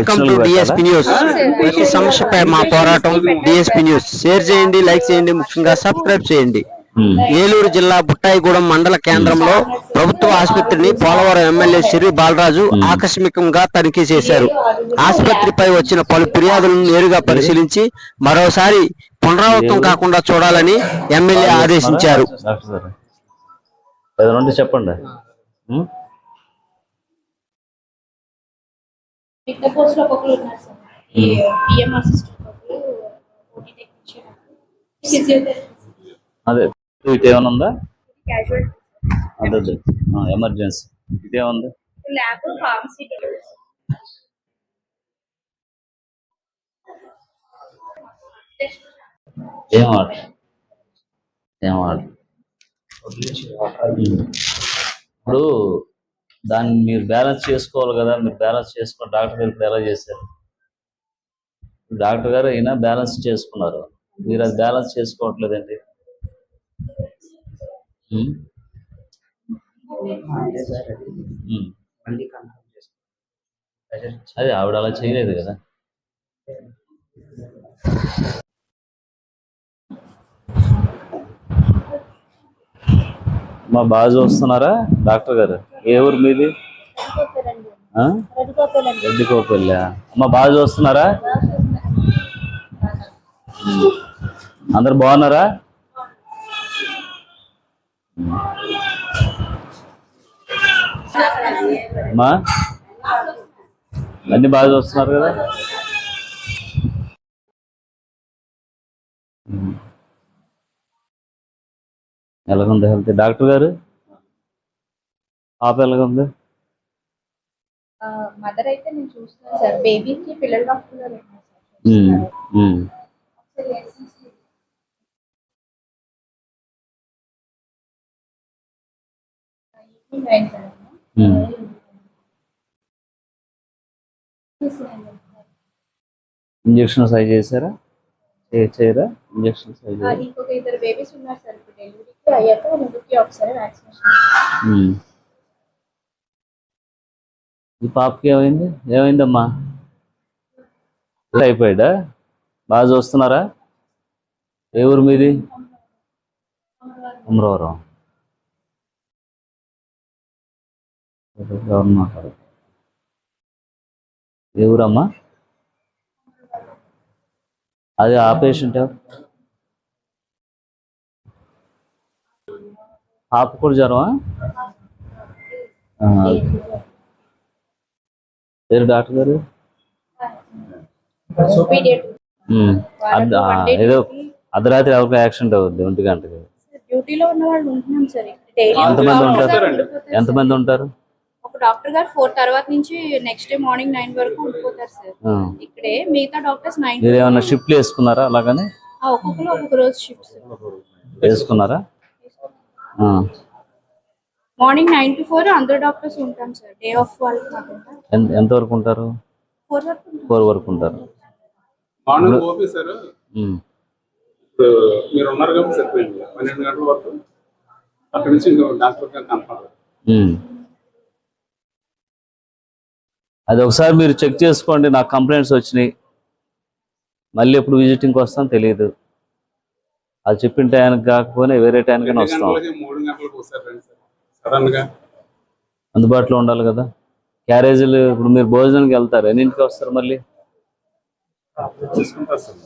Welcome to DSP news ప్రతి సమస్యపై మా పోరాటం డిఎస్పీ న్యూస్ షేర్ చేయండి లైక్ చేయండి ముఖ్యంగా సబ్స్క్రైబ్ చేయండి. ఉమ్. ఏలూరు జిల్లా బుట్టాయిగూడెం మండల కేంద్రంలో ప్రభుత్వ ఆసుపత్రిని పోలవరం ఎమ్మెల్యే సిరి బాలరాజు ఆకస్మికంగా తనిఖీ చేశారు. ఆసుపత్రిపై వచ్చిన పలు ఫిర్యాదులను నేరుగా పరిశీలించి మరోసారి పునరావృతం కాకుండా చూడాలని ఎమ్మెల్యే ఆదేశించారు. చెప్పండి ఉమ్? మిగతా పోస్టులు ఒక్కొక్కరు ఉన్నారు సార్ ఈ పిఎం అసిస్టెంట్ ఒకరు ఓటీ టెక్నీషియన్ ఫిజియోథెరపీ అదే ఇటు ఏమైనా ఉందా క్యాజువల్ అదే అదే ఎమర్జెన్సీ ఇటు ఏముంది ల్యాబ్ ఫార్మసీ ఏం ఆర్డర్ ఏం ఆర్డర్ ఇప్పుడు దాన్ని మీరు బ్యాలెన్స్ చేసుకోవాలి కదా మీరు బ్యాలెన్స్ చేసుకుని డాక్టర్ గారు ఇప్పుడు ఎలా చేశారు? డాక్టర్ గారు అయినా బ్యాలెన్స్ చేసుకున్నారు. మీరు అది బ్యాలెన్స్ చేసుకోవట్లేదండి. అదే ఆవిడ అలా చేయలేదు కదా. మా బాగా చూస్తున్నారా డాక్టర్ గారు? ఏ ఊరు మీది? ఆ? రెడ్డి కోపల్లి. అమ్మ బాగా చూస్తున్నారా అందరు బాగున్నారా? అమ్మా అన్ని బాగా చూస్తున్నారు కదా? ఎలాగుంది? హెల్త్. డాక్టర్ గారు? పాప ఎలాగుంది? మదర్ అయితే నేను చూస్తున్నాను సార్. బేబీకి పిల్లల డాక్టర్. ఇంజక్షన్ సై చేశారా? చేయరా? ఇంజక్షన్ సై ఇంకొక ఇద్దరు బేబీస్ ఉన్నారు సార్. ఇప్పుడు పూర్తి అయ్యాక ముగ్గురికి ఒకసారి వ్యాక్సినేషన్ ఈ పాపకి ఏమైంది? ఏమైందమ్మా? అయిపోయాడా? బాగా చూస్తున్నారా? ఏ ఊరు మీది? అమరవరం. గవర్నమెంట్ ఏ ఊరమ్మా? అది ఆ పేషెంట్ ఎవరు? కూడా జ్వరమా? పేరు డాక్టర్ గారు? ఏదో అర్ధరాత్రి ఎవరికి యాక్సిడెంట్ అవుద్ది ఒంటి గంటకి. డ్యూటీలో ఉన్న వాళ్ళు ఉంటున్నాం సార్. డైలీ ఎంతమంది ఉంటారు? ఎంతమంది ఉంటారు? ఒక డాక్టర్ గారు ఫోర్ తర్వాత నుంచి నెక్స్ట్ డే మార్నింగ్ నైన్ వరకు ఉండిపోతారు సార్. ఇక్కడే మిగతా డాక్టర్స్ నైన్ మీరు ఏమైనా షిఫ్ట్లు వేసుకున్నారా అలాగని? ఒక్కొక్కరు ఒక్కొక్క రోజు షిఫ్ట్స్ వేసుకున్నారా. మార్నింగ్ నైన్ టు ఫోర్ అందరు డాక్టర్స్ ఉంటాం సార్. డే ఆఫ్ వాళ్ళకి కాకుండా. ఎంత ఎంతవరకు ఉంటారు? ఫోర్ వరకు వరకు ఉంటారు. Morning OP sir. మీరు ఉన్నారు కాబట్టి సరిపోయింది. పన్నెండు గంటల వరకు అక్కడి నుంచి ఇంకో డాక్టర్ గారు కనపడరు. అది ఒకసారి మీరు చెక్ చేసుకోండి. నాకు కంప్లైంట్స్ వచ్చినాయి. మళ్ళీ ఎప్పుడు విజిటింగ్కి వస్తాం తెలియదు. అది చెప్పిన టైంకి కాకపోయినా వేరే టైంకైనా వస్తాం. ఒకసారి రండి సార్. సడన్గా అందుబాటులో ఉండాలి కదా. క్యారేజీలు ఇప్పుడు మీరు భోజనానికి వెళ్తారు? ఎన్నింటికి వస్తారు మళ్ళీ? తెచ్చేసుకుంటారు సార్.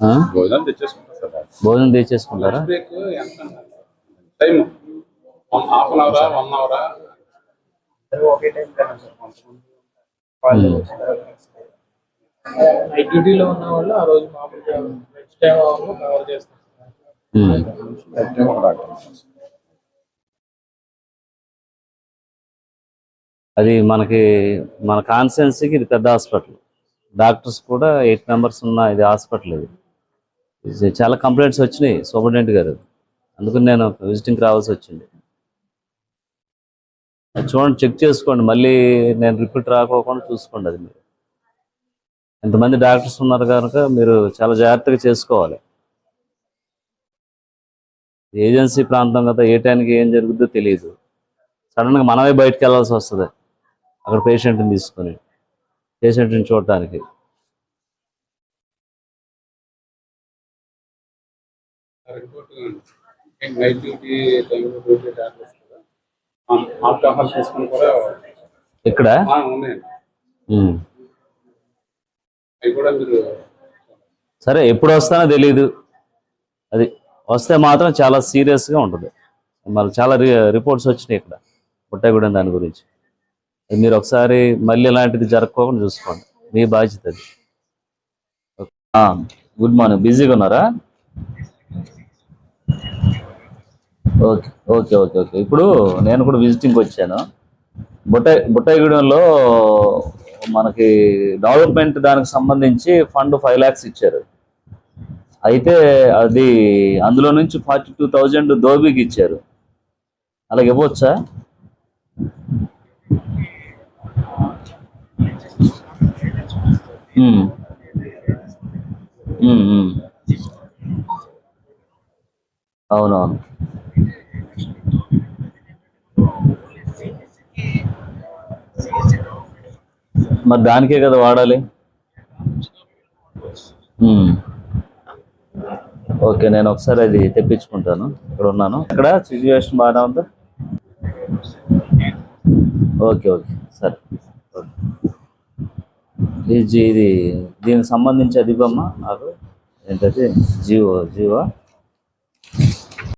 ఆ? భోజనం తెచ్చేసుకుంటారు సార్. భోజనం తెచ్చేసుకుంటారా? బ్రేక్ ఎంత టైం హాఫ్ అన్ అవరా వన్ అవరా ఒకే టైం నైట్ డ్యూటీలో ఉన్న వాళ్ళు ఆ రోజు మామూలుగా నెక్స్ట్ టైం వాళ్ళు కవర్ చేస్తారు ఉమ్. అది మనకి మన కాన్స్టిట్యున్సీకి ఇది పెద్ద హాస్పిటల్. డాక్టర్స్ కూడా ఎయిట్ మెంబర్స్ ఉన్న ఇది హాస్పిటల్ ఇది. చాలా కంప్లైంట్స్ వచ్చినాయి సూపరింటెండెంట్ గారు. అందుకని నేను విజిటింగ్కి రావాల్సి వచ్చింది. అది చూడండి చెక్ చేసుకోండి. మళ్ళీ నేను రిపీట్ రాకోకుండా చూసుకోండి అది మీరు. ఎంతమంది డాక్టర్స్ ఉన్నారు కనుక మీరు చాలా జాగ్రత్తగా చేసుకోవాలి. ఏజెన్సీ ప్రాంతం కదా ఏ టైంకి ఏం జరుగుద్దో తెలియదు సడన్గా మనమే బయటకు వెళ్ళాల్సి వస్తుంది. అక్కడ పేషెంట్ని తీసుకొని పేషెంట్ని చూడటానికి. ఇక్కడ సరే ఎప్పుడు వస్తానో తెలియదు అది వస్తే మాత్రం చాలా సీరియస్గా ఉంటుంది. మరి చాలా రిపోర్ట్స్ వచ్చినాయి ఇక్కడ. పుట్టగూడెం దాని గురించి. మీరు ఒకసారి మళ్ళీ ఇలాంటిది జరగకుండా చూసుకోండి. మీ బాధ్యత అది. గుడ్ మార్నింగ్ బిజీగా ఉన్నారా? Okay okay okay okay. ఇప్పుడు నేను కూడా విజిటింగ్కి వచ్చాను. బుట్టాయి బుట్టాయిగూడెంలో మనకి డెవలప్మెంట్ దానికి సంబంధించి ఫండ్ ఫైవ్ ల్యాక్స్ ఇచ్చారు. అయితే అది అందులో నుంచి ఫార్టీ టూ థౌజండ్ దోబీకి ఇచ్చారు. అలాగే ఇవ్వచ్చా ఉమ్. ఉమ్, ఉమ్. అవునవును. మరి దానికే కదా వాడాలి? ఓకే నేను ఒకసారి అది తెప్పించుకుంటాను. ఇక్కడ ఉన్నాను. ఇక్కడ సిచ్యువేషన్ బాగానే ఉందా? Okay okay. ఇది దీనికి సంబంధించి అది నాకు ఏంటది? GO GO